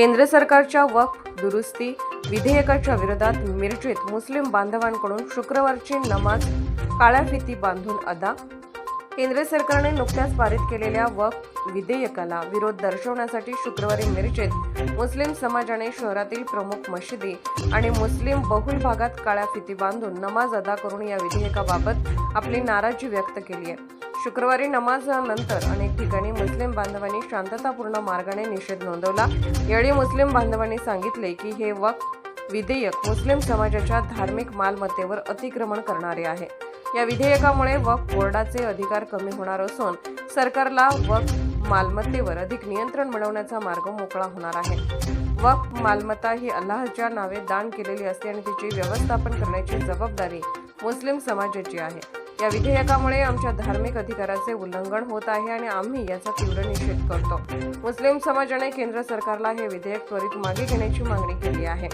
केंद्र सरकारच्या वक्फ दुरुस्ती विधेयकाच्या विरोधात मिरजेत मुस्लिम बांधवांकडून शुक्रवारची नमाज काळ्या फिती बांधून अदा. केंद्र सरकारने नुकत्याच पारित केलेल्या वक्फ विधेयकाला विरोध दर्शवण्यासाठी शुक्रवारी मिरजेत मुस्लिम समाजाने शहरातील प्रमुख मशिदी आणि मुस्लिम बहुल भागात काळ्या फिती बांधून नमाज अदा करून या विधेयकाबाबत आपली नाराजी व्यक्त केली आहे. शुक्रवारी नमाजानंतर अनेक ठिकाणी मुस्लिम बांधवांनी शांततापूर्ण मार्गाने निषेध नोंदवला. यावेळी मुस्लिम बांधवांनी सांगितले की हे वक्त विधेयक मुस्लिम समाजाच्या धार्मिक मालमत्तेवर अतिक्रमण करणारे आहे. या विधेयकामुळे वक्फ बोर्डाचे अधिकार कमी होणार असून सरकारला वक्फ मालमत्तेवर अधिक नियंत्रण मिळवण्याचा मार्ग मोकळा होणार आहे. वक्फ मालमत्ता ही अल्लाहच्या नावे दान केलेली असते आणि तिची व्यवस्थापन करण्याची जबाबदारी मुस्लिम समाजाची आहे. या विधेयकामुळे आमच्या धार्मिक अधिकाराचे उल्लंघन होत आहे आणि आम्ही याचा तीव्र निषेध करतो. मुस्लिम समाजाने केंद्र सरकारला हे विधेयक त्वरित मागे घेण्याची मागणी केली आहे.